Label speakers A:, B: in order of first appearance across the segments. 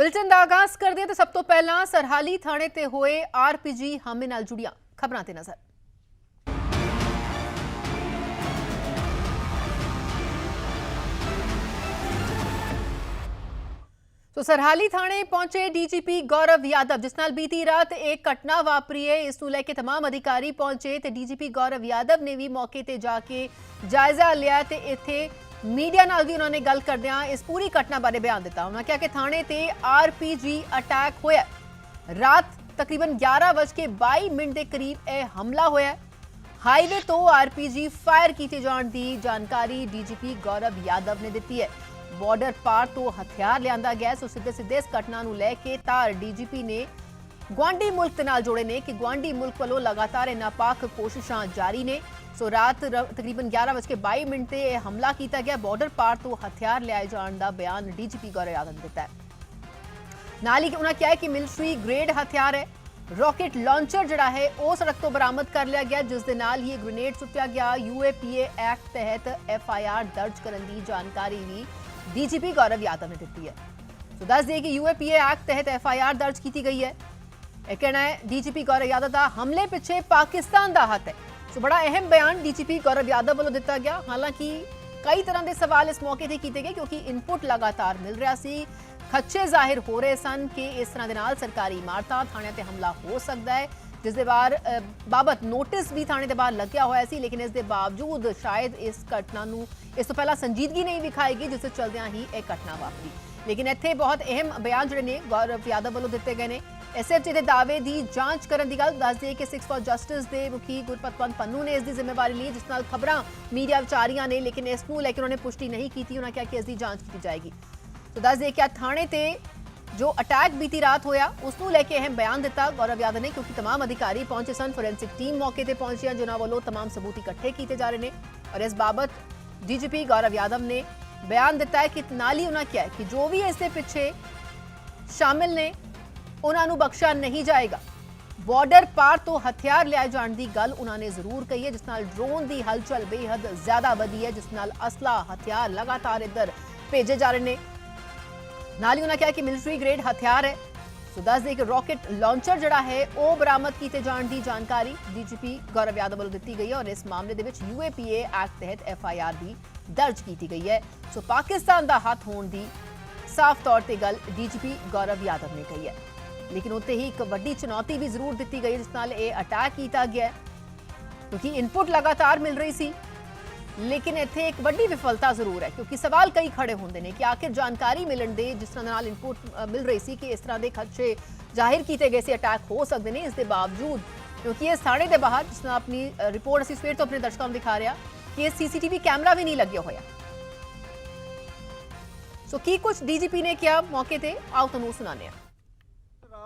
A: Bulletin ਦਾ ਆਗਾਜ਼ ਕਰਦੇ ਹਾਂ ਤਾਂ ਸਭ ਤੋਂ ਪਹਿਲਾਂ ਸਰਹਾਲੀ ਥਾਣੇ ਤੇ ਹੋਏ ਆਰਪੀਜੀ ਹਮਲੇ ਨਾਲ ਜੁੜੀਆਂ ਖਬਰਾਂ ਤੇ ਨਜ਼ਰ ਸੋ ਸਰਹਾਲੀ ਥਾਣੇ ਪਹੁੰਚੇ ਡੀਜੀਪੀ ਗੌਰਵ ਯਾਦਵ ਜਿਸ ਨਾਲ ਬੀਤੀ ਰਾਤ ਇੱਕ ਘਟਨਾ ਵਾਪਰੀ ਹੈ ਇਸ ਨੂੰ ਲੈ ਕੇ तमाम ਅਧਿਕਾਰੀ ਪਹੁੰਚੇ ਤੇ ਡੀਜੀਪੀ ਗੌਰਵ ਯਾਦਵ ਨੇ ਵੀ ਮੌਕੇ ਤੇ ਜਾ ਕੇ ਜਾਇਜ਼ਾ ਲਿਆ ਤੇ ਇੱਥੇ ਮੀਡੀਆ ਨਾਲ ਵੀ ਉਹਨਾਂ ਨੇ ਗੱਲ ਕਰਦਿਆਂ ਇਸ ਪੂਰੀ ਘਟਨਾ ਬਾਰੇ ਬਿਆਨ ਦਿੱਤਾ। ਉਹਨਾਂ ਕਿਹਾ ਕਿ ਥਾਣੇ ਤੇ ਆਰਪੀਜੀ ਅਟੈਕ ਹੋਇਆ ਰਾਤ ਤਕਰੀਬਨ 11:22 ਮਿੰਟ ਦੇ ਕਰੀਬ ਇਹ ਹਮਲਾ ਹੋਇਆ ਹਾਈਵੇ ਤੋਂ ਆਰਪੀਜੀ ਫਾਇਰ ਕੀਤੇ ਜਾਣ ਦੀ ਜਾਣਕਾਰੀ ਡੀਜੀਪੀ ਗੌਰਵ ਯਾਦਵ ਨੇ ਦਿੱਤੀ ਹੈ। ਬਾਰਡਰ ਪਾਰ ਤੋਂ ਹਥਿਆਰ ਲਿਆਂਦਾ ਗਿਆ ਸੋ ਸਿੱਧੇ ਸਿੱਧੇ ਇਸ ਘਟਨਾ ਨੂੰ ਲੈ ਕੇ ਤਾਰ ਡੀਜੀਪੀ ਨੇ ਗਵਾਂਡੀ ਮੁਲਕ ਨਾਲ ਜੋੜੇ ਨੇ ਕਿ ਗਵਾਂਡੀ ਮੁਲਕ ਵੱਲੋਂ ਲਗਾਤਾਰ ਇਹ ਨਾਪਾਕ ਕੋਸ਼ਿਸ਼ਾਂ ਜਾਰੀ ਨੇ। ਸੋ ਰਾਤ ਰ- ਤਕਰੀਬਨ 11:22 ਮਿੰਟ ਤੇ ਇਹ ਹਮਲਾ ਕੀਤਾ ਗਿਆ। ਬਾਰਡਰ ਪਾਰ ਤੋਂ ਹਥਿਆਰ ਲਿਆਏ ਜਾਣ ਦਾ ਬਿਆਨ ਡੀਜੀਪੀ ਗੌਰਵ ਯਾਦਵ ਨੇ ਦਿੱਤਾ ਹੈ। ਨਾਲ ਹੀ ਉਹਨਾਂ ਕਿਹਾ ਕਿ ਮਿਲਟਰੀ ਗ੍ਰੇਡ ਹਥਿਆਰ ਹੈ। ਰਾਕੇਟ ਲਾਂਚਰ ਜਿਹੜਾ ਹੈ, ਉਹ ਸੜਕ ਤੋਂ ਬਰਾਮਦ ਕਰ ਲਿਆ ਗਿਆ। ਜਿਸ ਦੇ ਨਾਲ ਹੀ ਇਹ ਗ੍ਰੇਨੇਡ ਸੁੱਟਿਆ ਗਿਆ। ਯੂਏਪੀਏ ਐਕਟ ਤਹਿਤ ਐਫਆਈਆਰ ਦਰਜ ਕਰਨ ਦੀ ਜਾਣਕਾਰੀ ਵੀ ਡੀਜੀਪੀ ਗੌਰਵ ਯਾਦਵ ਨੇ ਦਿੱਤੀ ਹੈ। ਸੋ ਦੱਸ ਦਈਏ ਕਿ ਯੂਏਪੀਏ ਐਕਟ ਤਹਿਤ ਐਫਆਈਆਰ ਦਰਜ ਕੀਤੀ ਗਈ ਹੈ। ਇਹ ਕਹਿਣਾ ਹੈ, ਡੀਜੀਪੀ ਗੌਰਵ ਯਾਦਵ ਦਾ ਹਮਲੇ ਪਿੱਛੇ ਪਾਕਿਸਤਾਨ ਦਾ ਹੱਥ ਹੈ। ਸੋ ਬੜਾ ਅਹਿਮ ਬਿਆਨ ਡੀਜੀਪੀ ਗੌਰਵ ਯਾਦਵ ਵੱਲੋਂ ਦਿੱਤਾ ਗਿਆ ਹਾਲਾਂਕਿ ਕਈ ਤਰ੍ਹਾਂ ਦੇ ਸਵਾਲ ਇਸ ਮੌਕੇ ਤੇ ਕੀਤੇ ਗਏ ਕਿਉਂਕਿ ਇਨਪੁਟ ਲਗਾਤਾਰ ਮਿਲ ਰਿਹਾ ਸੀ ਖੱਚੇ ਜ਼ਾਹਿਰ ਹੋ ਰਹੇ ਸਨ ਕਿ ਇਸ ਤਰ੍ਹਾਂ ਦੇ ਨਾਲ ਸਰਕਾਰੀ ਇਮਾਰਤਾਂ ਥਾਣਿਆਂ ਤੇ ਹਮਲਾ ਹੋ ਸਕਦਾ ਹੈ ਜਿਸ ਦੇ ਬਾਅਦ ਬਾਬਤ ਨੋਟਿਸ ਵੀ ਥਾਣੇ ਦੇ ਬਾਹਰ ਲੱਗਿਆ ਹੋਇਆ ਸੀ ਲੇਕਿਨ ਇਸ ਦੇ ਬਾਵਜੂਦ ਸ਼ਾਇਦ ਇਸ ਘਟਨਾ ਨੂੰ ਇਸ ਤੋਂ ਪਹਿਲਾਂ ਸੰਜੀਦਗੀ ਨਹੀਂ ਵਿਖਾਏਗੀ ਜਿਸ ਦੇ ਚਲਦਿਆਂ ਹੀ ਇਹ ਘਟਨਾ ਵਾਪਰੀ ਲੇਕਿਨ ਇੱਥੇ ਬਹੁਤ ਅਹਿਮ ਬਿਆਨ ਜਿਹੜੇ ਨੇ ਗੌਰਵ ਯਾਦਵ ਵੱਲੋਂ ਦਿੱਤੇ ਗਏ ਨੇ ਐਸਐਫਟੀ ਦੇ ਦਾਅਵੇ ਦੀ ਜਾਂਚ ਕਰਨ ਦੀ ਗੱਲ ਦੱਸ ਦਈਏ ਕਿ 6 ਫਾਰ ਜਸਟਿਸ ਦੇ ਮੁਖੀ ਗੁਰਪਤਵੰਤ ਪੰਨੂ ਨੇ ਇਸ ਦੀ ਜ਼ਿੰਮੇਵਾਰੀ ਲਈ, ਜਿਸ ਨਾਲ ਖਬਰਾਂ ਮੀਡੀਆ ਵਿਚਾਰੀਆਂ ਨੇ, ਲੇਕਿਨ ਇਸ ਨੂੰ ਲੈ ਕੇ ਉਹਨਾਂ ਨੇ ਪੁਸ਼ਟੀ ਨਹੀਂ ਕੀਤੀ, ਉਹਨਾਂ ਕਿਹਾ ਕਿ ਇਸ ਦੀ ਜਾਂਚ ਕੀਤੀ ਜਾਏਗੀ। ਤਾਂ ਦੱਸ ਦਈਏ ਕਿ ਥਾਣੇ ਤੇ ਜੋ ਅਟੈਕ ਬੀਤੀ ਰਾਤ ਹੋਇਆ, ਉਸ ਨੂੰ ਲੈ ਕੇ ਅਹਿਮ ਬਿਆਨ ਦਿੱਤਾ ਗੌਰਵ ਯਾਦਵ ਨੇ, ਕਿਉਂਕਿ तमाम ਅਧਿਕਾਰੀ ਪਹੁੰਚੇ ਸਨ ਫੋਰੈਂਸਿਕ ਟੀਮ ਮੌਕੇ ਤੇ ਪਹੁੰਚੀਆਂ, ਜਿਨ੍ਹਾਂ ਵੱਲੋਂ तमाम ਸਬੂਤ ਇਕੱਠੇ ਕੀਤੇ ਜਾ ਰਹੇ ਨੇ। ਔਰ ਇਸ ਬਾਬਤ ਡੀਜੀਪੀ ਗੌਰਵ ਯਾਦਵ ਨੇ ਬਿਆਨ ਦਿੱਤਾ ਹੈ ਕਿ ਨਾਲ ਹੀ ਉਹਨਾਂ ਕਿਹਾ ਕਿ ਜੋ ਵੀ ਇਸ ਦੇ ਪਿੱਛੇ ਸ਼ਾਮਿਲ ਨੇ ਉਹਨਾਂ ਨੂੰ ਬਖਸ਼ਿਆ ਨਹੀਂ ਜਾਏਗਾ। ਬਾਰਡਰ ਪਾਰ ਤੋਂ ਹਥਿਆਰ ਲਿਆਏ ਜਾਣ ਦੀ ਗੱਲ ਉਹਨਾਂ ਨੇ ਜ਼ਰੂਰ ਕਹੀ ਹੈ, ਜਿਸ ਨਾਲ ਡਰੋਨ ਦੀ ਹਲਚਲ ਬੇਹੱਦ ਜ਼ਿਆਦਾ ਵਧੀ ਹੈ, ਜਿਸ ਨਾਲ ਅਸਲਾ ਹਥਿਆਰ ਲਗਾਤਾਰ ਇੱਧਰ ਭੇਜੇ ਜਾ ਰਹੇ ਨੇ। ਨਾਲ ਹੀ ਉਹਨਾਂ ਕਿਹਾ ਕਿ ਮਿਲਟਰੀ ਗ੍ਰੇਡ ਹਥਿਆਰ ਹੈ। ਸੋ ਦੱਸ ਦੇ ਕਿ ਰਾਕੇਟ ਲਾਂਚਰ ਜਿਹੜਾ ਹੈ, ਉਹ ਬਰਾਮਦ ਕੀਤੇ ਜਾਣ ਦੀ ਜਾਣਕਾਰੀ ਡੀਜੀਪੀ ਗੌਰਵ ਯਾਦਵ ਵੱਲੋਂ ਦਿੱਤੀ ਗਈ ਹੈ ਔਰ ਇਸ ਮਾਮਲੇ ਦੇ ਵਿੱਚ ਯੂਏਪੀਏ ਐਕਟ ਤਹਿਤ ਐਫਆਈਆਰ ਵੀ ਦਰਜ ਕੀਤੀ ਗਈ ਹੈ। ਸੋ ਪਾਕਿਸਤਾਨ ਦਾ ਹੱਥ ਹੋਣ ਦੀ ਸਾਫ਼ ਤੌਰ ਤੇ ਗੱਲ ਡੀਜੀਪੀ ਗੌਰਵ ਯਾਦਵ ਨੇ ਕਹੀ ਹੈ। ਲੇਕਿਨ ਉੱਥੇ ਹੀ ਇੱਕ ਵੱਡੀ ਚੁਣੌਤੀ ਵੀ ਜ਼ਰੂਰ ਦਿੱਤੀ ਗਈ, ਜਿਸ ਨਾਲ ਇਹ ਅਟੈਕ ਕੀਤਾ ਗਿਆ ਕਿਉਂਕਿ ਇਨਪੁਟ ਲਗਾਤਾਰ ਮਿਲ ਰਹੀ ਸੀ। ਲੇਕਿਨ ਇੱਥੇ ਇੱਕ ਵੱਡੀ ਵਿਫਲਤਾ ਜ਼ਰੂਰ ਹੈ, ਕਿਉਂਕਿ ਸਵਾਲ ਕਈ ਖੜੇ ਹੁੰਦੇ ਨੇ ਕਿ ਆਖਿਰ ਜਾਣਕਾਰੀ ਮਿਲਣ ਦੇ ਜਿਸ ਤਰ੍ਹਾਂ ਦੇ ਨਾਲ ਇਨਪੁਟ ਮਿਲ ਰਹੀ ਸੀ ਕਿ ਇਸ ਤਰ੍ਹਾਂ ਦੇ ਖਦਸ਼ੇ ਜ਼ਾਹਿਰ ਕੀਤੇ ਗਏ ਸੀ ਅਟੈਕ ਹੋ ਸਕਦੇ ਨੇ ਇਸ ਦੇ ਬਾਵਜੂਦ। ਕਿਉਂਕਿ ਇਹ ਥਾਣੇ ਦੇ ਬਾਹਰ, ਜਿਸ ਨਾਲ ਆਪਣੀ ਰਿਪੋਰਟ ਅਸੀਂ ਸਵੇਰ ਤੋਂ ਆਪਣੇ ਦਰਸ਼ਕਾਂ ਨੂੰ ਦਿਖਾ ਰਿਹਾ ਕਿ ਇਹ ਸੀਸੀਟੀਵੀ ਕੈਮਰਾ ਵੀ ਨਹੀਂ ਲੱਗਿਆ ਹੋਇਆ। ਸੋ ਕੀ ਕੁਝ ਡੀਜੀਪੀ ਨੇ ਕਿਹਾ ਮੌਕੇ ਤੇ? ਆਓ ਤੁਹਾਨੂੰ ਸੁਣਾਉਂਦੇ ਹਾਂ।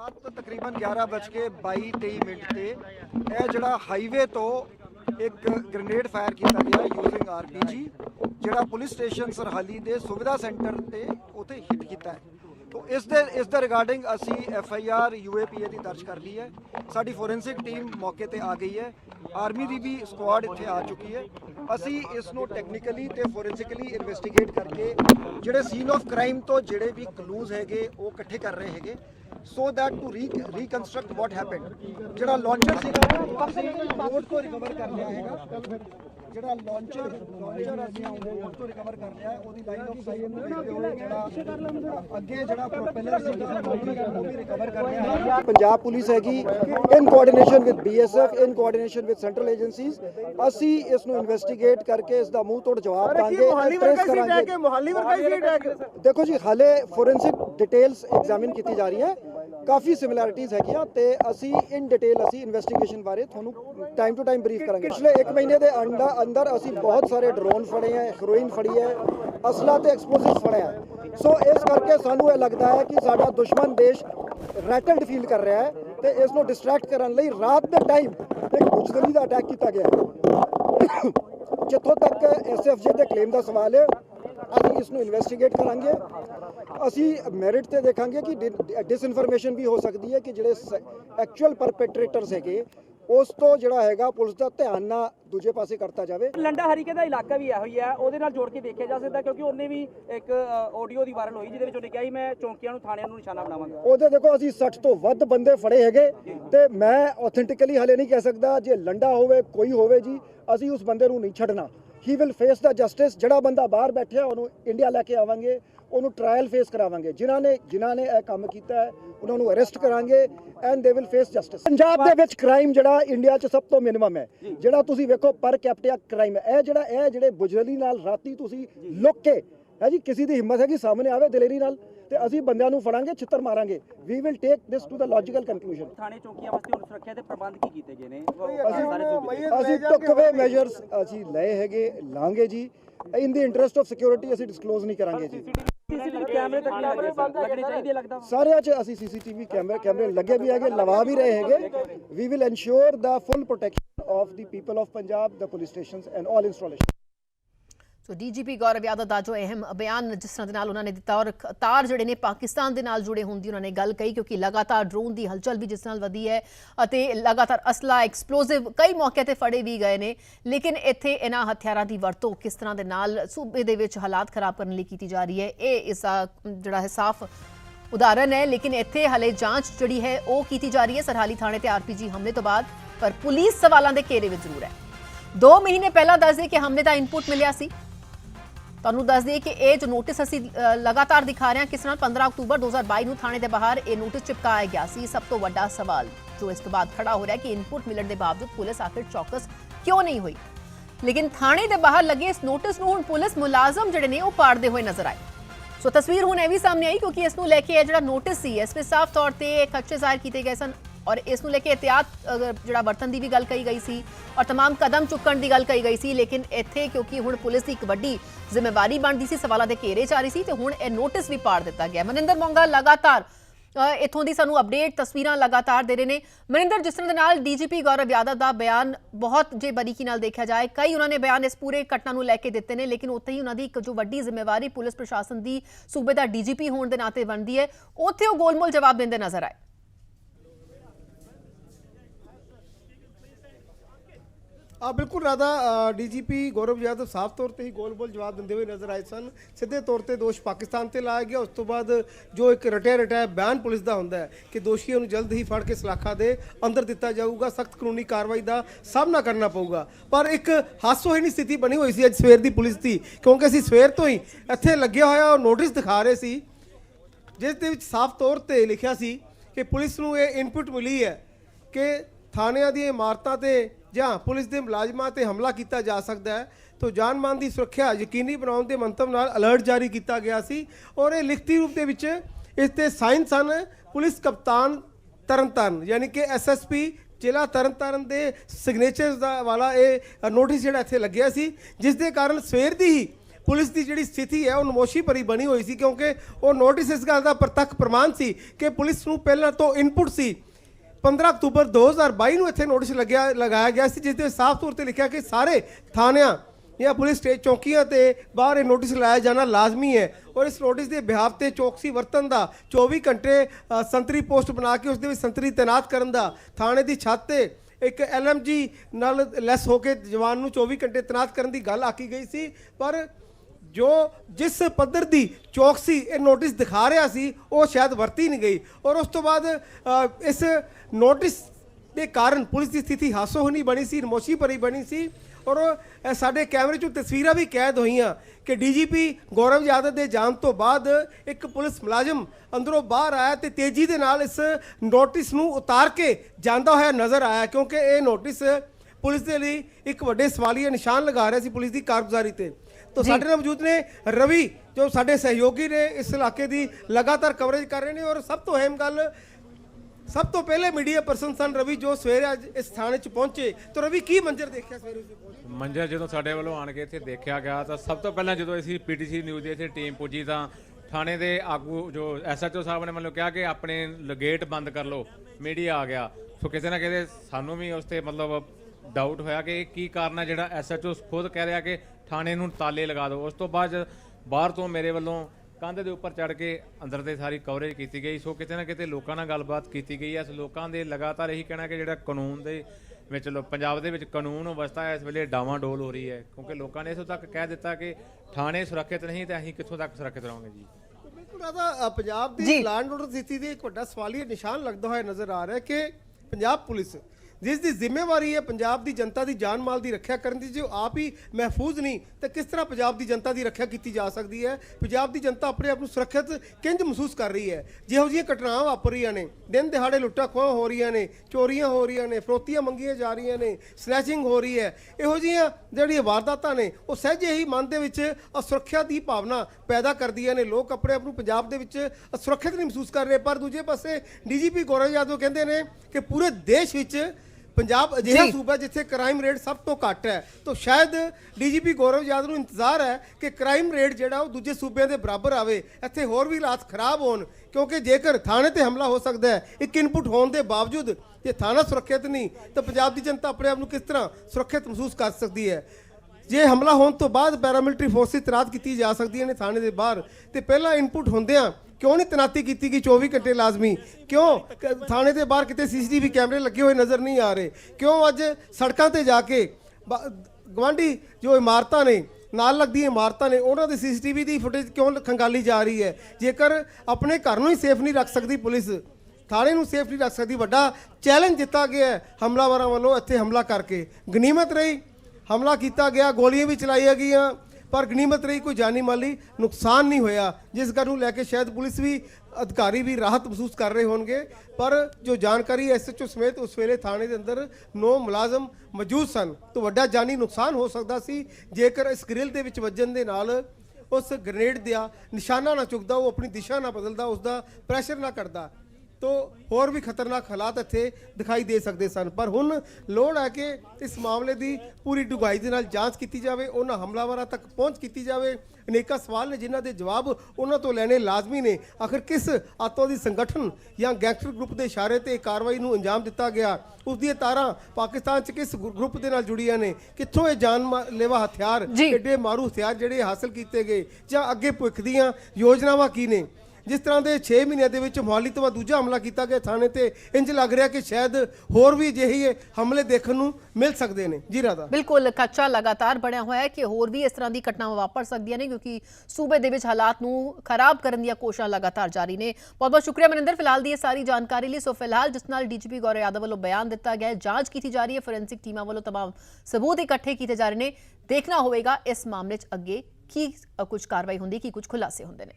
B: ਰਾਤ ਤਕਰੀਬਨ 11:22 ਮਿੰਟ ਤੇ ਇਹ ਜਿਹੜਾ ਹਾਈਵੇ ਤੋਂ ਇੱਕ ਗ੍ਰੇਨੇਡ ਫਾਇਰ ਕੀਤਾ ਗਿਆ ਯੂਜ਼ਿੰਗ ਆਰਪੀਜੀ ਜਿਹੜਾ ਪੁਲਿਸ ਸਟੇਸ਼ਨ ਸਰਹਾਲੀ ਦੇ ਸੁਵਿਧਾ ਸੈਂਟਰ ਤੇ ਉਥੇ ਹਿੱਟ ਕੀਤਾ ਹੈ। ਤੋਂ ਇਸ ਦੇ ਇਸ ਦੇ ਰਿਗਾਰਡਿੰਗ ਅਸੀਂ ਐਫ ਆਈ ਆਰ ਯੂਏਪੀਏ ਦੀ ਦਰਜ ਕਰ ਲਈ ਹੈ। ਸਾਡੀ ਫੋਰੈਂਸਿਕ ਟੀਮ ਮੌਕੇ ਤੇ ਆ ਗਈ ਹੈ। ਆਰਮੀ ਦੀ ਵੀ ਸਕੁਆਡ ਇੱਥੇ ਆ ਚੁੱਕੀ ਹੈ। ਅਸੀਂ ਇਸ ਨੂੰ ਟੈਕਨੀਕਲੀ ਤੇ ਫੋਰੈਂਸਿਕਲੀ ਇਨਵੈਸਟੀਗੇਟ ਕਰਕੇ ਜਿਹੜੇ ਸੀਨ ਆਫ ਕ੍ਰਾਈਮ ਤੋਂ ਜਿਹੜੇ ਵੀ ਕਲੂਜ਼ ਹੈਗੇ ਉਹ ਇਕੱਠੇ ਕਰ ਰਹੇ ਹੈਗੇ। So that to reconstruct what happened ਜਿਹੜਾ ਲਾਂਚਰ ਸੀਗਾ ਰੋਡ ਤੋਂ ਰਿਕਵਰ ਕਰ ਲਿਆ ਹੈਗਾ। ਜਿਹੜਾ ਲਾਂਚਰ ਲਾਂਚਰ ਅਸੀਂ ਰੋਡ ਤੋਂ ਰਿਕਵਰ ਕਰ ਲਿਆ ਉਹਦੀ ਲਾਈਨ ਆਫ ਸਾਈਟ ਨੂੰ ਦੇਖਦੇ ਹੋਏ ਜਿਹੜਾ ਅੱਗੇ ਜਿਹੜਾ ਪ੍ਰੋਪੈਲਰ ਸੀਗਾ ਉਹ ਵੀ ਰਿਕਵਰ ਕਰ ਲਿਆ ਪੰਜਾਬ ਪੁਲਿਸ ਹੈਗੀ in coordination with BSF in coordination with central agencies ਅਸੀਂ ਇਸ ਨੂੰ ਇਨਵੈਸਟੀਗੇਟ ਕਰਕੇ ਇਸ ਦਾ ਮੂੰਹ ਤੋੜ ਜਵਾਬ ਦਾਂਗੇ
C: ਮੁਹਾਲੀ
B: trace
C: ਵਰਗਾ ਸੀ
B: ਕਰਾਂਗੇ।
C: ਅਟੈਕ ਹੈ ਮੁਹਾਲੀ ਵਰਗਾ ਸੀ ਅਟੈਕ
B: ਦੇਖੋ ਜੀ ਹਾਲੇ ਫੋਰੈਂਸਿਕ ਡਿਟੇਲਸ ਐਗਜ਼ਾਮਿਨ ਕੀਤੀ ਜਾ ਰਹੀ ਹੈ। ਕਾਫੀ ਸਿਮਿਲੈਰਿਟੀਜ਼ ਹੈਗੀਆਂ ਤੇ ਅਸੀਂ ਇਨ ਡਿਟੇਲ ਅਸੀਂ ਇਨਵੈਸਟੀਗੇਸ਼ਨ ਬਾਰੇ ਤੁਹਾਨੂੰ ਟਾਈਮ ਟੂ ਟਾਈਮ ਬਰੀਫ ਕਰਾਂਗੇ। ਪਿਛਲੇ 1 ਮਹੀਨੇ ਦੇ ਅੰਡਾ ਅੰਦਰ ਅਸੀਂ ਬਹੁਤ ਸਾਰੇ ਡਰੋਨ ਫੜੇ ਹੈ ਹੈਰੋਇਨ ਫੜੀ ਹੈ ਅਸਲਾ ਤੇ ਐਕਸਪਲੋਸਿਵ ਫੜਿਆ ਸੋ ਇਸ ਕਰਕੇ ਸਾਨੂੰ ਇਹ ਲੱਗਦਾ ਹੈ ਕਿ ਸਾਡਾ ਦੁਸ਼ਮਣ ਦੇਸ਼ ਰੈਟਲਡ ਫੀਲ ਕਰ ਰਿਹਾ ਹੈ ਤੇ ਇਸ ਨੂੰ ਡਿਸਟਰੈਕਟ ਕਰਨ ਲਈ ਰਾਤ ਦੇ ਟਾਈਮ ਇੱਕ ਬੁਜਦਲੀ ਦਾ ਅਟੈਕ ਕੀਤਾ ਗਿਆ ਜਿੱਥੋਂ ਤੱਕ ਐਸਐਫਜੇ ਦੇ ਕਲੇਮ ਦਾ ਸਵਾਲ ਹੈ ਅਸੀਂ ਇਸ ਨੂੰ ਇਨਵੈਸਟੀਗੇਟ ਕਰਾਂਗੇ। ਅਸੀਂ ਮੈਰਿਟ ਤੇ ਦੇਖਾਂਗੇ ਕਿ ਡਿਸਇਨਫੋਰਮੇਸ਼ਨ ਵੀ ਹੋ ਸਕਦੀ ਹੈ ਕਿ ਜਿਹੜੇ ਐਕਚੁਅਲ ਪਰਪੈਟਰੇਟਰਸ ਹੈਗੇ ਉਸ ਤੋਂ ਜਿਹੜਾ ਹੈਗਾ ਪੁਲਿਸ ਦਾ ਧਿਆਨ ਨਾ ਦੂਜੇ ਪਾਸੇ ਕਰਤਾ ਜਾਵੇ।
D: ਲੰਡਾ ਹਰੀਕੇ ਦਾ ਇਲਾਕਾ ਵੀ ਇਹੋ ਹੀ ਹੈ। ਉਹਦੇ ਨਾਲ ਜੋੜ ਕੇ ਦੇਖਿਆ ਜਾ ਸਕਦਾ ਕਿਉਂਕਿ ਉਹਨੇ ਵੀ ਇੱਕ ਆਡੀਓ ਦੀ ਵਾਇਰਲ ਹੋਈ ਜਿਹਦੇ ਵਿੱਚ ਉਹਨੇ ਕਿਹਾ ਸੀ ਮੈਂ ਚੌਂਕੀਆਂ ਨੂੰ ਥਾਣਿਆਂ ਨੂੰ ਨਿਸ਼ਾਨਾ ਬਣਾਵਾਂਗਾ।
B: ਉਹਦੇ ਦੇਖੋ ਅਸੀਂ 60 ਤੋਂ ਵੱਧ ਬੰਦੇ ਫੜੇ ਹੈਗੇ ਤੇ ਮੈਂ ਆਥੈਂਟਿਕਲੀ ਹਲੇ ਨਹੀਂ ਕਹਿ ਸਕਦਾ ਜੇ ਲੰਡਾ ਹੋਵੇ ਕੋਈ ਹੋਵੇ ਜੀ ਅਸੀਂ ਉਸ ਬੰਦੇ ਨੂੰ ਨਹੀਂ ਛੱਡਣਾ। He will face the justice ਜਿਹੜਾ ਬੰਦਾ ਬਾਹਰ ਬੈਠਿਆ ਉਹਨੂੰ ਇੰਡੀਆ ਲੈ ਕੇ ਆਵਾਂਗੇ ਉਹਨੂੰ ਟ੍ਰਾਇਲ ਫੇਸ ਕਰਾਵਾਂਗੇ। ਜਿਨ੍ਹਾਂ ਨੇ ਜਿਨ੍ਹਾਂ ਨੇ ਇਹ ਕੰਮ ਕੀਤਾ ਹੈ ਉਹਨਾਂ ਨੂੰ ਅਰੈਸਟ ਕਰਾਂਗੇ and they will face justice Punjab ਦੇ ਵਿੱਚ ਕ੍ਰਾਈਮ ਜਿਹੜਾ ਇੰਡੀਆ 'ਚ ਸਭ ਤੋਂ ਮਿਨੀਮਮ ਹੈ। ਜਿਹੜਾ ਤੁਸੀਂ ਵੇਖੋ ਪਰ ਕੈਪੀਟਾ ਕ੍ਰਾਈਮ ਹੈ। ਇਹ ਜਿਹੜਾ ਇਹ ਜਿਹੜੇ ਬੁਜਰਲੀ ਨਾਲ ਰਾਤੀ ਤੁਸੀਂ ਲੁੱਕ ਕੇ ਹੈ ਜੀ ਕਿਸੇ ਦੀ ਹਿੰਮਤ ਹੈ ਕਿ ਸਾਹਮਣੇ ਆਵੇ ਦਲੇਰੀ ਨਾਲ। ਤੇ ਅਸੀਂ ਬੰਦਿਆਂ ਨੂੰ ਫੜਾਂਗੇ ਛਿੱਤਰ ਮਾਰਾਂਗੇ। We will take this to the logical conclusion
D: ਥਾਣੇ ਚੌਂਕੀਆਂ ਵਾਸਤੇ ਹੁਣ ਸੁਰੱਖਿਆ ਦੇ ਪ੍ਰਬੰਧ ਕੀ ਕੀਤੇ ਗਏ ਨੇ?
B: ਅਸੀਂ। ਅਸੀਂ ਟੁਕਵੇ ਮੈਜਰਸ ਅਸੀਂ ਲਏ ਹੈਗੇ ਲਾਂਗੇ ਜੀ। In the interest of security ਅਸੀਂ ਡਿਸਕਲੋਜ਼ ਨਹੀਂ ਕਰਾਂਗੇ ਜੀ।
D: ਸੀਸੀਟੀਵੀ ਕੈਮਰੇ ਤੱਕ ਲੱਗਣੇ। ਲੱਗਣੇ ਚਾਹੀਦੇ ਲੱਗਦਾ ਵਾ।
B: ਸਾਰਿਆਂ 'ਚ ਅਸੀਂ ਸੀਸੀਟੀਵੀ ਕੈਮਰੇ ਕੈਮਰੇ ਲੱਗੇ ਵੀ ਹੈਗੇ ਲਵਾ ਵੀ ਰਹੇ ਹੈਗੇ। We will ensure the full protection of the people of Punjab the police stations and all installation
A: so DGP Gaurav Yadav ਦਾ ਜੋ ਅਹਿਮ ਬਿਆਨ ਜਿਸ ਤਰ੍ਹਾਂ ਦੇ ਨਾਲ ਉਹਨਾਂ ਨੇ ਦਿੱਤਾ ਔਰ ਤਾਰ ਜਿਹੜੇ ਨੇ ਪਾਕਿਸਤਾਨ ਦੇ ਨਾਲ ਜੁੜੇ ਹੋਣ ਦੀ ਉਹਨਾਂ ਨੇ ਗੱਲ ਕਹੀ ਕਿਉਂਕਿ ਲਗਾਤਾਰ ਡਰੋਨ ਦੀ ਹਲਚਲ ਵੀ ਜਿਸ ਨਾਲ ਵਧੀ ਹੈ ਅਤੇ ਲਗਾਤਾਰ ਅਸਲਾ ਐਕਸਪਲੋਸਿਵ ਕਈ ਮੌਕਿਆਂ ਤੇ ਫੜੇ ਵੀ ਗਏ ਨੇ। ਲੇਕਿਨ ਇੱਥੇ ਇਹਨਾਂ ਹਥਿਆਰਾਂ ਦੀ ਵਰਤੋਂ ਕਿਸ ਤਰ੍ਹਾਂ ਦੇ ਨਾਲ ਸੂਬੇ ਦੇ ਵਿੱਚ ਹਾਲਾਤ ਖਰਾਬ ਕਰਨ ਲਈ ਕੀਤੀ ਜਾ ਰਹੀ ਹੈ, ਇਹ ਇਸ ਦਾ ਜਿਹੜਾ ਹੈ ਸਾਫ਼ ਉਦਾਹਰਨ ਹੈ। ਲੇਕਿਨ ਇੱਥੇ ਹਲੇ ਜਾਂਚ ਜਿਹੜੀ ਹੈ ਉਹ ਕੀਤੀ ਜਾ ਰਹੀ ਹੈ। ਸਰਹਾਲੀ ਥਾਣੇ ਤੇ ਆਰਪੀਜੀ ਹਮਲੇ ਤੋਂ ਬਾਅਦ, ਪਰ ਪੁਲਿਸ ਸਵਾਲਾਂ ਦੇ ਘੇਰੇ ਵਿੱਚ ਜ਼ਰੂਰ ਹੈ। 2 ਮਹੀਨੇ ਪਹਿਲਾਂ ਦੱਸਦੇ ਕਿ ਹਮਲੇ ਦਾ ਇਨਪੁਟ ਮਿਲਿਆ ਸੀ। ਤੁਹਾਨੂੰ ਦੱਸ ਦਈਏ ਕਿ ਇਹ ਜੋ ਨੋਟਿਸ ਅਸੀਂ ਲਗਾਤਾਰ ਦਿਖਾ ਰਹੇ ਹਾਂ, ਕਿਸ ਨਾਲ 15 ਅਕਤੂਬਰ 2022 ਨੂੰ ਥਾਣੇ ਦੇ ਬਾਹਰ ਇਹ ਨੋਟਿਸ ਚਿਪਕਾਇਆ ਗਿਆ ਸੀ। ਸਭ ਤੋਂ ਵੱਡਾ ਸਵਾਲ ਜੋ ਇਸ ਤੋਂ ਬਾਅਦ ਖੜਾ ਹੋ ਰਿਹਾ ਕਿ ਇਨਪੁਟ ਮਿਲਣ ਦੇ ਬਾਵਜੂਦ ਪੁਲਿਸ ਆਖਿਰ ਚੌਕਸ ਕਿਉਂ ਨਹੀਂ ਹੋਈ? ਲੇਕਿਨ ਥਾਣੇ ਦੇ ਬਾਹਰ ਲੱਗੇ ਇਸ ਨੋਟਿਸ ਨੂੰ ਹੁਣ ਪੁਲਿਸ ਮੁਲਾਜ਼ਮ ਜਿਹੜੇ ਨੇ ਉਹ ਪਾੜਦੇ ਹੋਏ ਨਜ਼ਰ ਆਏ। ਸੋ ਤਸਵੀਰ ਹੁਣ ਇਹ ਵੀ ਸਾਹਮਣੇ ਆਈ ਕਿਉਂਕਿ ਇਸ ਨੂੰ ਲੈ ਕੇ ਇਹ ਜਿਹੜਾ ਨੋਟਿਸ ਸੀ, ਇਸ ਵਿੱਚ ਸਾਫ਼ ਤੌਰ ਤੇ ਇਹ ਖਦਸ਼ੇ ਜ਼ਾਹਿਰ ਕੀਤੇ ਗਏ ਸਨ। ਔਰ ਇਸ ਨੂੰ ਲੈ ਕੇ ਇhtiyਾਤ ਅਗਰ ਜਿਹੜਾ ਵਰਤਨ ਦੀ ਵੀ ਗੱਲ ਕਹੀ ਗਈ ਸੀ ਔਰ तमाम ਕਦਮ ਚੁੱਕਣ ਦੀ ਗੱਲ ਕਹੀ ਗਈ ਸੀ ਲੇਕਿਨ ਇੱਥੇ ਕਿਉਂਕਿ ਹੁਣ ਪੁਲਿਸ ਦੀ ਇੱਕ ਵੱਡੀ ਜ਼ਿੰਮੇਵਾਰੀ ਬਣਦੀ ਸੀ ਸਵਾਲਾਂ ਦੇ ਘੇਰੇ ਚ ਆ ਰਹੀ ਸੀ ਤੇ ਹੁਣ ਇਹ ਨੋਟਿਸ ਵੀ ਪਾੜ ਦਿੱਤਾ ਗਿਆ ਮਨਿੰਦਰ ਮੋਂਗਾ ਲਗਾਤਾਰ ਅ, ਇੱਥੋਂ ਦੀ ਸਾਨੂੰ ਅਪਡੇਟ ਤਸਵੀਰਾਂ ਲਗਾਤਾਰ ਦੇ ਰਹੇ ਨੇ ਮਨਿੰਦਰ ਜਿਸ ਤਰ੍ਹਾਂ ਦੇ ਨਾਲ ਡੀਜੀਪੀ ਗੌਰਵ ਯਾਦਵ ਦਾ ਬਿਆਨ ਬਹੁਤ ਜੇ ਬਰੀਕੀ ਨਾਲ ਦੇਖਿਆ ਜਾਏ ਕਈ ਉਹਨਾਂ ਨੇ ਬਿਆਨ ਇਸ ਪੂਰੇ ਘਟਨਾ ਨੂੰ ਲੈ ਕੇ ਦਿੱਤੇ ਨੇ ਲੇਕਿਨ ਉੱਥੇ ਹੀ ਉਹਨਾਂ ਦੀ ਇੱਕ ਜੋ ਵੱਡੀ ਜ਼ਿੰਮੇਵਾਰੀ ਪੁਲਿਸ ਪ੍ਰਸ਼ਾਸਨ ਦੀ ਸੂਬੇ ਦਾ ਡੀਜੀਪੀ ਹੋਣ ਦੇ ਨਾਤੇ ਬਣਦੀ ਹੈ ਉੱਥੇ ਉਹ ਗੋਲਮੋਲ ਜਵਾਬ ਦਿੰਦੇ ਨਜ਼ਰ ਆਏ
C: ਆ ਬਿਲਕੁਲ ਰਾਦਾ ਡੀਜੀਪੀ ਗੌਰਵ ਯਾਦਵ ਸਾਫ਼ ਤੌਰ ਤੇ ਹੀ ਗੋਲ-ਬੋਲ ਜਵਾਬ ਦਿੰਦੇ ਹੋਏ ਨਜ਼ਰ ਆਏ ਸਨ। ਸਿੱਧੇ ਤੌਰ ਤੇ ਦੋਸ਼ ਪਾਕਿਸਤਾਨ ਤੇ ਲਾਇਆ ਗਿਆ। ਉਸ ਤੋਂ ਬਾਅਦ ਜੋ ਇੱਕ ਰਟਿਆ ਰਟਿਆ ਬਿਆਨ ਪੁਲਿਸ ਦਾ ਹੁੰਦਾ ਹੈ ਕਿ ਦੋਸ਼ੀਆਂ ਨੂੰ ਜਲਦ ਹੀ ਫੜ ਕੇ ਸਲਾਖਾਂ ਦੇ ਅੰਦਰ ਦਿੱਤਾ ਜਾਊਗਾ। ਸਖਤ ਕਾਨੂੰਨੀ ਕਾਰਵਾਈ ਦਾ ਸਾਹਮਣਾ ਕਰਨਾ ਪਊਗਾ। ਪਰ ਇੱਕ ਹਾਸੋਹੀਣੀ ਸਥਿਤੀ ਬਣੀ ਹੋਈ ਸੀ ਅੱਜ ਸਵੇਰ ਦੀ ਪੁਲਿਸ ਦੀ, ਕਿਉਂਕਿ ਅਸੀਂ ਸਵੇਰ ਤੋਂ ਹੀ ਇੱਥੇ ਲੱਗਿਆ ਹੋਇਆ ਉਹ ਨੋਟਿਸ ਦਿਖਾ ਰਹੇ ਸੀ, ਜਿਸ ਦੇ ਵਿੱਚ ਸਾਫ਼ ਤੌਰ ਤੇ ਲਿਖਿਆ ਸੀ ਕਿ ਪੁਲਿਸ ਨੂੰ ਇਹ ਇਨਪੁਟ ਮਿਲੀ ਹੈ ਕਿ ਥਾਣਿਆਂ ਦੀਆਂ ਇਮਾਰਤਾਂ ਤੇ ਜਾਂ ਪੁਲਿਸ ਦੇ ਮੁਲਾਜ਼ਮਾਂ ਤੇ ਹਮਲਾ ਕੀਤਾ ਜਾ ਸਕਦਾ ਹੈ, ਤੋਂ ਜਾਨ-ਮਾਨ ਦੀ ਸੁਰੱਖਿਆ ਯਕੀਨੀ ਬਣਾਉਣ ਦੇ ਮੰਤਵ ਨਾਲ ਅਲਰਟ ਜਾਰੀ ਕੀਤਾ ਗਿਆ ਸੀ ਔਰ ਇਹ ਲਿਖਤੀ ਰੂਪ ਦੇ ਵਿੱਚ ਇਸ ਤੇ ਸਾਈਨ ਸਨ ਪੁਲਿਸ ਕਪਤਾਨ ਤਰਨਤਾਰਨ, ਯਾਨੀ ਕਿ ਐਸਐਸਪੀ ਜ਼ਿਲ੍ਹਾ ਤਰਨਤਾਰਨ ਦੇ ਸਿਗਨੇਚਰਸ ਦਾ ਵਾਲਾ ਇਹ ਨੋਟਿਸ ਜਿਹੜਾ ਇੱਥੇ ਲੱਗਿਆ ਸੀ, ਜਿਸ ਦੇ ਕਾਰਨ ਸਵੇਰ ਦੀ ਹੀ ਪੁਲਿਸ ਦੀ ਜਿਹੜੀ ਸਥਿਤੀ ਹੈ, ਉਹ ਨਮੋਸ਼ੀ ਭਰੀ ਬਣੀ ਹੋਈ ਸੀ ਕਿਉਂਕਿ ਉਹ ਨੋਟਿਸ ਇਸ ਗੱਲ ਦਾ ਪ੍ਰਤੱਖ ਪ੍ਰਮਾਣ ਸੀ ਕਿ ਪੁਲਿਸ ਨੂੰ ਪਹਿਲਾਂ ਤੋਂ ਇਨਪੁਟ ਸੀ 15 ਅਕਤੂਬਰ 2022 ਨੂੰ ਇੱਥੇ ਨੋਟਿਸ ਲੱਗਿਆ, ਲਗਾਇਆ ਗਿਆ ਸੀ ਜਿਸ ਦੇ ਸਾਫ਼ ਤੌਰ ਤੇ ਲਿਖਿਆ ਕਿ ਸਾਰੇ ਥਾਣਿਆਂ ਜਾਂ ਪੁਲਿਸ ਸਟੇ, ਚੌਕੀਆਂ ਤੇ ਬਾਹਰ ਇਹ ਨੋਟਿਸ ਲਾਇਆ ਜਾਣਾ ਲਾਜ਼ਮੀ ਹੈ ਔਰ ਇਸ ਨੋਟਿਸ ਦੇ ਬਿਹਾਫ ਤੇ ਚੌਕਸੀ ਵਰਤਨ ਦਾ 24 ਘੰਟੇ ਸੰਤਰੀ ਪੋਸਟ ਬਣਾ ਕੇ ਉਸ ਦੇ ਵਿੱਚ ਸੰਤਰੀ ਤਾਇਨਾਤ ਕਰਨ ਦਾ ਥਾਣੇ ਦੀ ਛੱਤ ਤੇ ਇੱਕ ਐਲਐਮਜੀ ਨਾਲ ਲੈਸ ਹੋ ਕੇ ਜਵਾਨ ਨੂੰ 24 ਘੰਟੇ ਤਾਇਨਾਤ ਕਰਨ ਦੀ ਗੱਲ ਆਕੀ ਗਈ ਸੀ, ਪਰ ਜੋ ਜਿਸ ਪੱਧਰ ਦੀ ਚੌਕਸੀ ਇਹ ਨੋਟਿਸ ਦਿਖਾ ਰਿਹਾ ਸੀ, ਉਹ ਸ਼ਾਇਦ ਵਰਤੀ ਨਹੀਂ ਗਈ। ਔਰ ਉਸ ਤੋਂ ਬਾਅਦ ਇਸ ਨੋਟਿਸ ਦੇ ਕਾਰਨ ਪੁਲਿਸ ਦੀ ਸਥਿਤੀ ਹਾਸੋਹੀਣੀ ਬਣੀ ਸੀ ਨਮੋਸ਼ੀ ਭਰੀ ਬਣੀ ਸੀ। ਔਰ ਸਾਡੇ ਕੈਮਰੇ 'ਚੋਂ ਤਸਵੀਰਾਂ ਵੀ ਕੈਦ ਹੋਈਆਂ ਕਿ ਡੀਜੀਪੀ ਗੌਰਵ ਯਾਦਵ ਦੇ ਜਾਣ ਤੋਂ ਬਾਅਦ ਇੱਕ ਪੁਲਿਸ ਮੁਲਾਜ਼ਮ ਅੰਦਰੋਂ ਬਾਹਰ ਆਇਆ ਤੇ ਤੇਜ਼ੀ ਦੇ ਨਾਲ ਇਸ ਨੋਟਿਸ ਨੂੰ ਉਤਾਰ ਕੇ ਜਾਂਦਾ ਹੋਇਆ ਨਜ਼ਰ ਆਇਆ, ਕਿਉਂਕਿ ਇਹ ਨੋਟਿਸ ਪੁਲਿਸ ਦੇ ਲਈ ਇੱਕ ਵੱਡੇ ਸਵਾਲੀਆ ਨਿਸ਼ਾਨ ਲਗਾ ਰਿਹਾ ਸੀ ਪੁਲਿਸ ਦੀ ਕਾਰਗੁਜ਼ਾਰੀ ਤੇ। ਤੋ ਸਾਡੇ ਨਾਲ ਮੌਜੂਦ ਨੇ ਰਵੀ ਜੋ ਸਾਡੇ ਸਹਿਯੋਗੀ ਨੇ ਇਸ ਇਲਾਕੇ ਦੀ ਲਗਾਤਾਰ ਕਵਰੇਜ ਕਰ ਰਹੇ ਨੇ ਔਰ ਸਭ ਤੋਂ ਅਹਿਮ ਗੱਲ ਸਭ ਤੋਂ ਪਹਿਲੇ ਮੀਡੀਆ ਪਰਸਨ ਸਨ ਰਵੀ ਜੋ ਸਵੇਰੇ ਅੱਜ ਇਸ ਥਾਣੇ 'ਚ ਪਹੁੰਚੇ। ਤਾਂ ਰਵੀ ਕੀ ਮੰਜ਼ਰ ਦੇਖਿਆ ਸਵੇਰੇ ਤੁਸੀਂ ਪਹੁੰਚੇ
E: ਮੰਜ਼ਰ ਜਦੋਂ ਸਾਡੇ ਵੱਲੋਂ ਆਣ ਕੇ ਇੱਥੇ ਦੇਖਿਆ ਗਿਆ ਤਾਂ ਸਭ ਤੋਂ ਪਹਿਲਾਂ ਜਦੋਂ ਅਸੀਂ ਪੀਟੀਸੀ ਨਿਊਜ਼ ਦੀ ਇੱਥੇ ਟੀਮ ਪੁੱਜੀ ਤਾਂ ਥਾਣੇ ਦੇ ਆਗੂ ਜੋ ਐਸਐਚਓ ਸਾਹਿਬ ਨੇ ਮਤਲਬ ਕਿਹਾ ਕਿ ਆਪਣੇ ਲਗੇਟ ਬੰਦ ਕਰ ਲਓ ਮੀਡੀਆ ਆ ਗਿਆ। ਸੋ ਕਿਸੇ ਨਾ ਕਿਸੇ ਸਾਨੂੰ ਵੀ ਉਸ ਤੇ ਮਤਲਬ ਡਾਊਟ ਹੋਇਆ ਕਿ ਇਹ ਕੀ ਕਾਰਨ ਹੈ ਜਿਹੜਾ ਐਸਐਚਓ ਖੁਦ ਕਹਿ ਰਿਹਾ ਕਿ ਥਾਣੇ ਨੂੰ ਤਾਲੇ ਲਗਾ ਦਿਓ। ਉਸ ਤੋਂ ਬਾਅਦ ਬਾਹਰ ਤੋਂ ਮੇਰੇ ਵੱਲੋਂ ਕੰਧ ਦੇ ਉੱਪਰ ਚੜ ਕੇ ਅੰਦਰ ਦੇ ਸਾਰੀ ਕਵਰੇਜ ਕੀਤੀ ਗਈ। ਸੋ ਕਿਤੇ ਨਾ ਕਿਤੇ ਲੋਕਾਂ ਨਾਲ ਗੱਲਬਾਤ ਕੀਤੀ ਗਈ ਹੈ। ਇਸ ਲੋਕਾਂ ਦੇ ਲਗਾਤਾਰ ਇਹੀ ਕਹਿਣਾ ਕਿ ਜਿਹੜਾ ਕਾਨੂੰਨ ਦੇ ਵਿੱਚ ਚਲੋ ਪੰਜਾਬ ਦੇ ਵਿੱਚ ਕਾਨੂੰਨ ਅਵਸਥਾ ਇਸ ਵੇਲੇ ਡਾਵਾਂ ਡੋਲ ਹੋ ਰਹੀ ਹੈ। ਕਿਉਂਕਿ ਲੋਕਾਂ ਨੇ ਇਥੋਂ ਤੱਕ ਕਹਿ ਦਿੱਤਾ ਕਿ ਥਾਣੇ ਸੁਰੱਖਿਅਤ ਨਹੀਂ ਤੇ ਅਸੀਂ ਕਿੱਥੋਂ ਤੱਕ ਸੁਰੱਖਿਅਤ ਰਹਾਂਗੇ ਜੀ?
C: ਬਿਲਕੁਲ ਰਾਦਾ ਪੰਜਾਬ ਦੀ। ਲਾਂਡ ਆਰਡਰ ਸਥਿਤੀ ਦੇ ਇੱਕ ਵੱਡਾ ਸਵਾਲੀਆ ਨਿਸ਼ਾਨ ਲੱਗਦਾ ਹੋਇਆ ਨਜ਼ਰ ਆ ਰਿਹਾ ਕਿ ਪੰਜਾਬ ਪੁਲਿਸ ਜਿਸ ਦੀ ਜ਼ਿੰਮੇਵਾਰੀ ਹੈ ਪੰਜਾਬ ਦੀ ਜਨਤਾ ਦੀ ਜਾਨ ਮਾਲ ਦੀ ਰੱਖਿਆ ਕਰਨ ਦੀ, ਜੋ ਆਪ ਹੀ ਮਹਿਫੂਜ਼ ਨਹੀਂ, ਤਾਂ ਕਿਸ ਤਰ੍ਹਾਂ ਪੰਜਾਬ ਦੀ ਜਨਤਾ ਦੀ ਰੱਖਿਆ ਕੀਤੀ ਜਾ ਸਕਦੀ ਹੈ? ਪੰਜਾਬ ਦੀ ਜਨਤਾ ਆਪਣੇ ਆਪ ਨੂੰ ਸੁਰੱਖਿਅਤ ਕਿੰਜ ਮਹਿਸੂਸ ਕਰ ਰਹੀ ਹੈ? ਜਿਹੋ ਜਿਹੀਆਂ ਘਟਨਾਵਾਂ ਵਾਪਰ ਰਹੀਆਂ ਨੇ, ਦਿਨ ਦਿਹਾੜੇ ਲੁੱਟਾਂ ਖੋਹਾਂ ਹੋ ਰਹੀਆਂ ਨੇ, ਚੋਰੀਆਂ ਹੋ ਰਹੀਆਂ ਨੇ, ਫਰੋਤੀਆਂ ਮੰਗੀਆਂ ਜਾ ਰਹੀਆਂ ਨੇ, ਸਨੈਚਿੰਗ ਹੋ ਰਹੀ ਹੈ, ਇਹੋ ਜਿਹੀਆਂ ਜਿਹੜੀਆਂ ਵਾਰਦਾਤਾਂ ਨੇ, ਉਹ ਸਹਿਜੇ ਹੀ ਮਨ ਦੇ ਵਿੱਚ ਅਸੁਰੱਖਿਆ ਦੀ ਭਾਵਨਾ ਪੈਦਾ ਕਰਦੀਆਂ ਨੇ। ਲੋਕ ਆਪਣੇ ਆਪ ਨੂੰ ਪੰਜਾਬ ਦੇ ਵਿੱਚ ਅਸੁਰੱਖਿਅਤ ਨਹੀਂ ਮਹਿਸੂਸ ਕਰ ਰਹੇ, ਪਰ ਦੂਜੇ ਪਾਸੇ ਡੀਜੀਪੀ ਗੌਰਵ ਯਾਦਵ ਕਹਿੰਦੇ ਨੇ ਕਿ ਪੂਰੇ ਦੇਸ਼ ਵਿੱਚ ਪੰਜਾਬ ਅਜਿਹਾ। ਸੂਬਾ ਜਿੱਥੇ ਕ੍ਰਾਈਮ ਰੇਟ ਸਭ ਤੋਂ ਘੱਟ ਹੈ। ਤਾਂ ਸ਼ਾਇਦ ਡੀਜੀਪੀ ਗੌਰਵ ਯਾਦਵ ਨੂੰ ਇੰਤਜ਼ਾਰ ਹੈ ਕਿ ਕ੍ਰਾਈਮ ਰੇਟ ਜਿਹੜਾ ਉਹ ਦੂਜੇ ਸੂਬਿਆਂ ਦੇ ਬਰਾਬਰ ਆਵੇ। ਇੱਥੇ ਹੋਰ ਵੀ ਹਾਲਾਤ ਖਰਾਬ ਹੋਣ ਕਿਉਂਕਿ ਜੇਕਰ ਥਾਣੇ ਤੇ ਹਮਲਾ ਹੋ ਸਕਦਾ ਹੈ ਇੱਕ ਇਨਪੁਟ ਹੋਣ ਦੇ ਬਾਵਜੂਦ ਜੇ ਥਾਣਾ ਸੁਰੱਖਿਅਤ ਨਹੀਂ ਤਾਂ ਪੰਜਾਬ ਦੀ ਜਨਤਾ ਆਪਣੇ ਆਪ ਨੂੰ ਕਿਸ ਤਰ੍ਹਾਂ ਸੁਰੱਖਿਅਤ ਮਹਿਸੂਸ ਕਰ ਸਕਦੀ ਹੈ? ਜੇ ਹਮਲਾ ਹੋਣ ਤੋਂ ਬਾਅਦ ਪੈਰਾਮਿਲਟਰੀ ਫੋਰਸਿਸ ਤੈਨਾਤ ਕੀਤੀ ਜਾ ਸਕਦੀਆਂ ਨੇ ਥਾਣੇ ਦੇ ਬਾਹਰ ਤੇ ਪਹਿਲਾਂ ਇਨਪੁਟ ਹੁੰਦਿਆਂ ਕਿਉਂ ਨਹੀਂ ਤੈਨਾਤੀ ਕੀਤੀ ਗਈ 24 ਘੰਟੇ ਲਾਜ਼ਮੀ ਕਿਉਂ ਕ- ਥਾਣੇ ਦੇ ਬਾਹਰ ਕਿਤੇ ਸੀਸੀਟੀਵੀ ਕੈਮਰੇ ਲੱਗੇ ਹੋਏ ਨਜ਼ਰ ਨਹੀਂ ਆ ਰਹੇ ਕਿਉਂ ਅੱਜ ਸੜਕਾਂ ਤੇ ਜਾ ਕੇ ਗਵਾਂਢੀ ਜੋ ਇਮਾਰਤਾਂ ਨੇ ਨਾਲ ਲੱਗਦੀਆਂ ਇਮਾਰਤਾਂ ਨੇ ਉਹਨਾਂ ਦੇ ਸੀਸੀਟੀਵੀ ਦੀ ਫੁਟੇਜ ਕਿਉਂ ਖੰਗਾਲੀ ਜਾ ਰਹੀ ਹੈ ਜੇਕਰ ਆਪਣੇ ਘਰ ਨੂੰ ਹੀ ਸੇਫ ਨਹੀਂ ਰੱਖ ਸਕਦੀ ਪੁਲਿਸ ਥਾਣੇ ਨੂੰ ਸੇਫ ਨਹੀਂ ਰੱਖ ਸਕਦੀ ਵੱਡਾ ਚੈਲੰਜ ਦਿੱਤਾ ਗਿਆ ਹੈ ਹਮਲਾਵਰਾਂ ਵੱਲੋਂ ਇੱਥੇ ਹਮਲਾ ਕਰਕੇ ਗਨੀਮਤ ਰਹੀ ਹਮਲਾ ਕੀਤਾ ਗਿਆ ਗੋਲੀਆਂ ਵੀ ਚਲਾਈਆਂ ਗਈਆਂ ਪਰ ਗਨੀਮਤ ਰਹੀ, ਕੋਈ ਜਾਨੀ ਮਾਲੀ ਨੁਕਸਾਨ ਨਹੀਂ ਹੋਇਆ, ਜਿਸ ਗੱਲ ਨੂੰ ਲੈ ਕੇ ਸ਼ਾਇਦ ਪੁਲਿਸ ਵੀ, ਅਧਿਕਾਰੀ ਵੀ ਰਾਹਤ ਮਹਿਸੂਸ ਕਰ ਰਹੇ ਹੋਣਗੇ। ਪਰ ਜੋ ਜਾਣਕਾਰੀ ਐਸਐਚਓ ਸਮੇਤ ਉਸ ਵੇਲੇ ਥਾਣੇ ਦੇ ਅੰਦਰ ਨੌ ਮੁਲਾਜ਼ਮ ਮੌਜੂਦ ਸਨ, ਤਾਂ ਵੱਡਾ ਜਾਨੀ ਨੁਕਸਾਨ ਹੋ ਸਕਦਾ ਸੀ। ਜੇਕਰ ਇਸ ਗ੍ਰਿਲ ਦੇ ਵਿੱਚ ਵੱਜਣ ਦੇ ਨਾਲ ਉਸ ਗ੍ਰਨੇਡ ਦਾ ਨਿਸ਼ਾਨਾ ਨਾ ਚੁੱਕਦਾ, ਉਹ ਆਪਣੀ ਦਿਸ਼ਾ ਨਾ ਬਦਲਦਾ ਉਸ ਦਾ ਪ੍ਰੈਸ਼ਰ ਨਾ ਕਰਦਾ ਤੋ ਹੋਰ ਵੀ ਖਤਰਨਾਕ ਹਾਲਾਤ ਇੱਥੇ ਦਿਖਾਈ ਦੇ ਸਕਦੇ ਸਨ। ਪਰ ਹੁਣ ਲੋੜ ਹੈ ਕਿ ਇਸ ਮਾਮਲੇ ਦੀ ਪੂਰੀ ਡੂੰਘਾਈ ਦੇ ਨਾਲ ਜਾਂਚ ਕੀਤੀ ਜਾਵੇ ਉਹਨਾਂ ਹਮਲਾਵਰਾਂ ਤੱਕ ਪਹੁੰਚ ਕੀਤੀ ਜਾਵੇ। ਅਨੇਕਾਂ ਸਵਾਲ ਨੇ ਜਿਨ੍ਹਾਂ ਦੇ ਜਵਾਬ ਉਹਨਾਂ ਤੋਂ ਲੈਣੇ ਲਾਜ਼ਮੀ ਨੇ। ਆਖਰ ਕਿਸ ਅੱਤਵਾਦੀ ਸੰਗਠਨ ਜਾਂ ਗੈਂਗਸਟਰ ਗਰੁੱਪ ਦੇ ਇਸ਼ਾਰੇ ਤੇ ਇਹ ਕਾਰਵਾਈ ਨੂੰ ਅੰਜਾਮ ਦਿੱਤਾ ਗਿਆ? ਉਸ ਦੀਆਂ ਤਾਰਾਂ ਪਾਕਿਸਤਾਨ 'ਚ ਕਿਸ ਗਰੁੱਪ ਦੇ ਨਾਲ ਜੁੜੀਆਂ ਨੇ? ਕਿੱਥੋਂ ਇਹ ਜਾਨ ਲੈਵਾ ਹਥਿਆਰ। ਐਡੇ ਮਾਰੂ ਹਥਿਆਰ ਜਿਹੜੇ ਹਾਸਲ ਕੀਤੇ ਗਏ ਜਾਂ ਅੱਗੇ ਭਵਿੱਖ ਦੀਆਂ ਯੋਜਨਾਵਾਂ ਕੀ ਨੇ? ਜਿਸ ਤਰ੍ਹਾਂ ਦੇ 6 ਮਹੀਨਿਆਂ ਦੇ ਵਿੱਚ ਮੋਹਾਲੀ ਤੋਂ ਬਾਅਦ ਦੂਜਾ ਹਮਲਾ ਕੀਤਾ ਗਿਆ ਥਾਣੇ ਤੇ ਇੰਜ ਲੱਗ ਰਿਹਾ ਕਿ ਸ਼ਾਇਦ ਹੋਰ ਵੀ ਅਜਿਹੇ ਹਮਲੇ ਦੇਖਣ ਨੂੰ ਮਿਲ ਸਕਦੇ ਨੇ ਜੀ ਰਾਦਾ
A: ਬਿਲਕੁਲ ਖਦਸ਼ਾ ਲਗਾਤਾਰ ਬਣਿਆ ਹੋਇਆ ਹੈ ਕਿ ਹੋਰ ਵੀ ਇਸ ਤਰ੍ਹਾਂ ਦੀ ਘਟਨਾਵਾਂ ਵਾਪਰ ਸਕਦੀਆਂ ਨੇ ਕਿਉਂਕਿ ਸੂਬੇ ਦੇ ਵਿੱਚ ਹਾਲਾਤ ਨੂੰ ਖਰਾਬ ਕਰਨ ਦੀਆਂ ਕੋਸ਼ਿਸ਼ਾਂ ਲਗਾਤਾਰ ਜਾਰੀ ਨੇ ਬਹੁਤ ਬਹੁਤ ਸ਼ੁਕਰੀਆ ਮਨਿੰਦਰ ਫਿਲਹਾਲ ਦੀ ਇਹ ਸਾਰੀ ਜਾਣਕਾਰੀ ਲਈ ਸੋ ਫਿਲਹਾਲ ਜਿਸ ਨਾਲ ਡੀਜੀਪੀ ਗੌਰਵ ਯਾਦਵ ਵੱਲੋਂ ਬਿਆਨ ਦਿੱਤਾ ਗਿਆ ਹੈ ਜਾਂਚ ਕੀਤੀ ਜਾ ਰਹੀ ਹੈ ਫੋਰੈਂਸਿਕ ਟੀਮਾਂ ਵੱਲੋਂ तमाम ਸਬੂਤ ਇਕੱਠੇ ਕੀਤੇ ਜਾ ਰਹੇ ਨੇ ਦੇਖਣਾ ਹੋਵੇਗਾ ਇਸ ਮਾਮਲੇ 'ਚ ਅੱਗੇ ਕੀ ਅ, ਕੁਝ ਕਾਰਵਾਈ ਹੁੰਦੀ ਕੀ ਕੁਝ ਖੁਲਾਸੇ ਹੁੰਦੇ ਨੇ